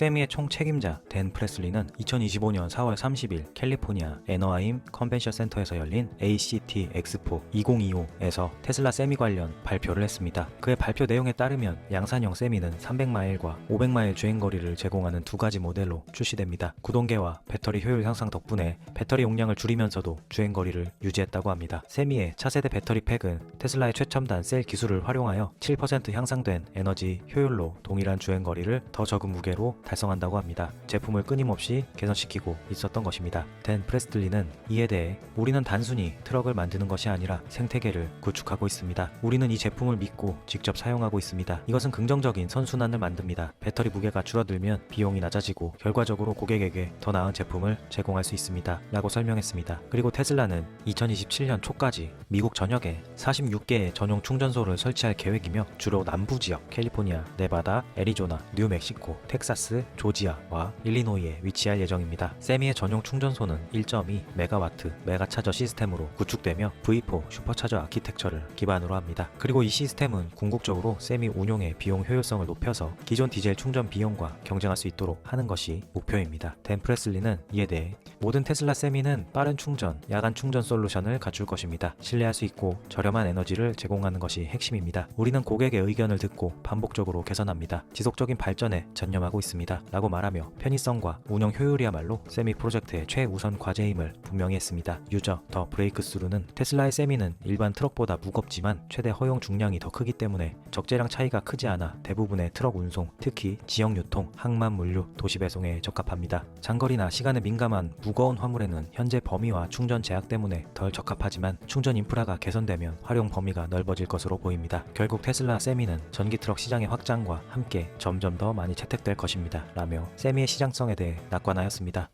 세미의 총 책임자 댄 프레슬리는 2025년 4월 30일 캘리포니아 애너하임 컨벤션 센터에서 열린 ACT 엑스포 2025에서 테슬라 세미 관련 발표를 했습니다. 그의 발표 내용에 따르면 양산형 세미는 300마일과 500마일 주행 거리를 제공하는 두 가지 모델로 출시됩니다. 구동계와 배터리 효율 향상 덕분에 배터리 용량을 줄이면서도 주행 거리를 유지했다고 합니다. 세미의 차세대 배터리 팩은 테슬라의 최첨단 셀 기술을 활용하여 7% 향상된 에너지 효율로 동일한 주행 거리를 더 적은 무게로 달성한다고 합니다. 제품을 끊임없이 개선시키고 있었던 것입니다. 댄 프레스틀리는 이에 대해 우리는 단순히 트럭을 만드는 것이 아니라 생태계를 구축하고 있습니다. 우리는 이 제품을 믿고 직접 사용하고 있습니다. 이것은 긍정적인 선순환을 만듭니다. 배터리 무게가 줄어들면 비용이 낮아지고 결과적으로 고객에게 더 나은 제품을 제공할 수 있습니다. 라고 설명했습니다. 그리고 테슬라는 2027년 초까지 미국 전역에 46개의 전용 충전소를 설치할 계획이며 주로 남부 지역 캘리포니아, 네바다, 애리조나, 뉴멕시코, 텍사스, 조지아와 일리노이에 위치할 예정입니다. 세미의 전용 충전소는 1.2 메가와트 메가차저 시스템으로 구축되며 V4 슈퍼차저 아키텍처를 기반으로 합니다. 그리고 이 시스템은 궁극적으로 세미 운용의 비용 효율성을 높여서 기존 디젤 충전 비용과 경쟁할 수 있도록 하는 것이 목표입니다. 댄 프레슬리는 이에 대해 모든 테슬라 세미는 빠른 충전, 야간 충전 솔루션을 갖출 것입니다. 신뢰할 수 있고 저렴한 에너지를 제공하는 것이 핵심입니다. 우리는 고객의 의견을 듣고 반복적으로 개선합니다. 지속적인 발전에 전념하고 있습니다. 라고 말하며 편의성과 운영 효율이야말로 세미 프로젝트의 최우선 과제임을 분명히 했습니다. 유저 더 브레이크스루는 테슬라의 세미는 일반 트럭보다 무겁지만 최대 허용 중량이 더 크기 때문에 적재량 차이가 크지 않아 대부분의 트럭 운송, 특히 지역 유통, 항만 물류, 도시 배송에 적합합니다. 장거리나 시간에 민감한 무거운 화물에는 현재 범위와 충전 제약 때문에 덜 적합하지만 충전 인프라가 개선되면 활용 범위가 넓어질 것으로 보입니다. 결국 테슬라 세미는 전기 트럭 시장의 확장과 함께 점점 더 많이 채택될 것입니다. 라며 세미의 시장성에 대해 낙관하였습니다.